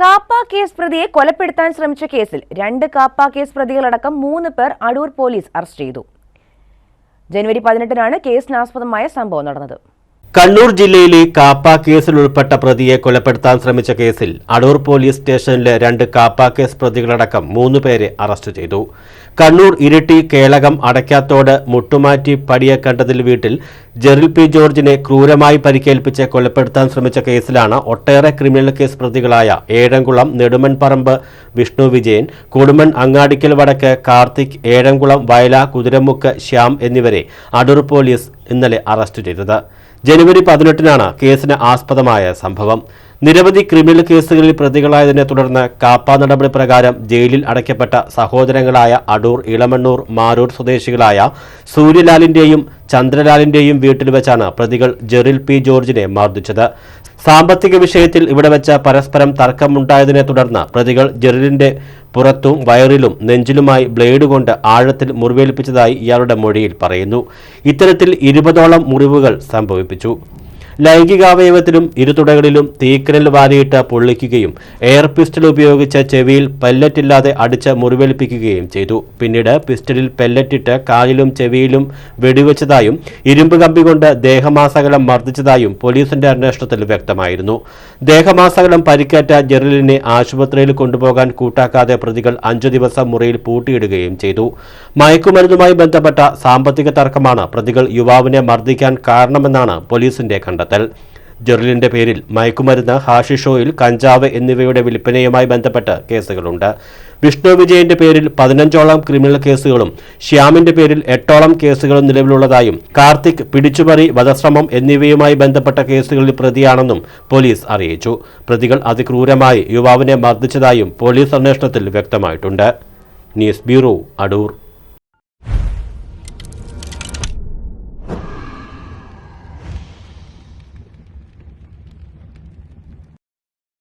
KAAPA case പ്രതിയെ കൊലപ്പെടുത്താൻ ശ്രമിച്ച കേസിൽ രണ്ട് കാപ്പ കേസ് പ്രതികളടക്കം മൂന്ന് പേർ അടൂർ പോലീസ് അറസ്റ്റ് ചെയ്തു. ജനുവരി പതിനെട്ടിനാണ് കേസിനാസ്പദമായ സംഭവം നടന്നത്. കണ്ണൂർ ജില്ലയിലെ കാപ്പ കേസിൽ ഉൾപ്പെട്ട പ്രതിയെ കൊലപ്പെടുത്താൻ ശ്രമിച്ച കേസിൽ അടൂർ പോലീസ് സ്റ്റേഷനിലെ രണ്ട് കാപ്പ കേസ് പ്രതികളടക്കം മൂന്ന് പേരെ അറസ്റ്റ് ചെയ്തു. കണ്ണൂർ ഇരിട്ടി കേളകം അടയ്ക്കാത്തോട് മുട്ടുമാറ്റി പടിയക്കണ്ടതിൽ വീട്ടിൽ ജെറിൽ പി ജോർജിനെ ക്രൂരമായി പരിക്കേൽപ്പിച്ച് കൊലപ്പെടുത്താൻ ശ്രമിച്ച കേസിലാണ് ഒട്ടേറെ ക്രിമിനൽ കേസ് പ്രതികളായ ഏഴംകുളം നെടുമൺപറമ്പ് വിഷ്ണു വിജയൻ കുടുമൺ അങ്ങാടിക്കൽ വടക്ക് കാർത്തിക് ഏഴംകുളം വയല കുതിരമുക്ക് ശ്യാം എന്നിവരെ അടൂർ പോലീസ് ഇന്നലെ അറസ്റ്റ് ചെയ്തത്. ജനുവരി പതിനെട്ടിനാണ് കേസിന് ആസ്പദമായ സംഭവം. നിരവധി ക്രിമിനൽ കേസുകളിൽ പ്രതികളായതിനെ തുടർന്ന് കാപ്പാ നടപടി പ്രകാരം ജയിലിൽ അടയ്ക്കപ്പെട്ട സഹോദരങ്ങളായ അടൂർ ഇളമണ്ണൂർ മാരൂർ സ്വദേശികളായ സൂര്യലാലിന്റെയും ചന്ദ്രലാലിന്റെയും വീട്ടിൽ വെച്ചാണ് പ്രതികൾ ജെറിൽ പി ജോർജിനെ മർദ്ദിച്ചത്. സാമ്പത്തിക വിഷയത്തിൽ ഇവിടെ വെച്ച പരസ്പരം തർക്കമുണ്ടായതിനെ തുടർന്ന് പ്രതികൾ ജെറിലിന്റെ പുറത്തും വയറിലും നെഞ്ചിലുമായി ബ്ലേഡ് കൊണ്ട് ആഴത്തിൽ മുറിവേൽപ്പിച്ചതായി ഇയാളുടെ മൊഴിയിൽ പറയുന്നു. ഇത്തരത്തിൽ ഇരുപതോളം മുറിവുകൾ സംഭവിപ്പിച്ചു. ലൈംഗികാവയവത്തിലും ഇരുതുടകളിലും തീക്കനൽ വാരിയിട്ട് പൊള്ളിക്കുകയും എയർ പിസ്റ്റൾ ഉപയോഗിച്ച ചെവിയിൽ പെല്ലറ്റില്ലാതെ അടിച്ച് മുറിവേൽപ്പിക്കുകയും ചെയ്തു. പിന്നീട് പിസ്റ്റലിൽ പെല്ലറ്റിട്ട് കാലിലും ചെവിയിലും വെടിവെച്ചതായും ഇരുമ്പ് കമ്പി കൊണ്ട് ദേഹമാസകലം മർദ്ദിച്ചതായും പോലീസിന്റെ അന്വേഷണത്തിൽ വ്യക്തമായിരുന്നു. ദേഹമാസകലം പരിക്കേറ്റ ജെറലിനെ ആശുപത്രിയിൽ കൊണ്ടുപോകാൻ കൂട്ടാക്കാതെ പ്രതികൾ അഞ്ചു ദിവസം മുറിയിൽ പൂട്ടിയിടുകയും ചെയ്തു. മയക്കുമരുന്നുമായി ബന്ധപ്പെട്ട സാമ്പത്തിക തർക്കമാണ് പ്രതികൾ യുവാവിനെ മർദ്ദിക്കാൻ കാരണമെന്നാണ് പോലീസിന്റെ കണ്ടെത്തൽ. ജെറിലിന്റെ പേരിൽ മയക്കുമരുന്ന് ഹാഷിഷോയിൽ കഞ്ചാവ് എന്നിവയുടെ വിൽപ്പനയുമായി ബന്ധപ്പെട്ട് കേസുകളുണ്ട്. വിഷ്ണു വിജയന്റെ പേരിൽ പതിനഞ്ചോളം ക്രിമിനൽ കേസുകളും ശ്യാമിന്റെ പേരിൽ എട്ടോളം കേസുകളും നിലവിലുള്ളതായും കാർത്തിക് പിടിച്ചുപറി വധശ്രമം എന്നിവയുമായി ബന്ധപ്പെട്ട കേസുകളിൽ പ്രതിയാണെന്നും പോലീസ് അറിയിച്ചു. പ്രതികൾ അതിക്രൂരമായി യുവാവിനെ മർദ്ദിച്ചതായും പോലീസ് അന്വേഷണത്തിൽ വ്യക്തമായിട്ടുണ്ട്. News bureau Adoor.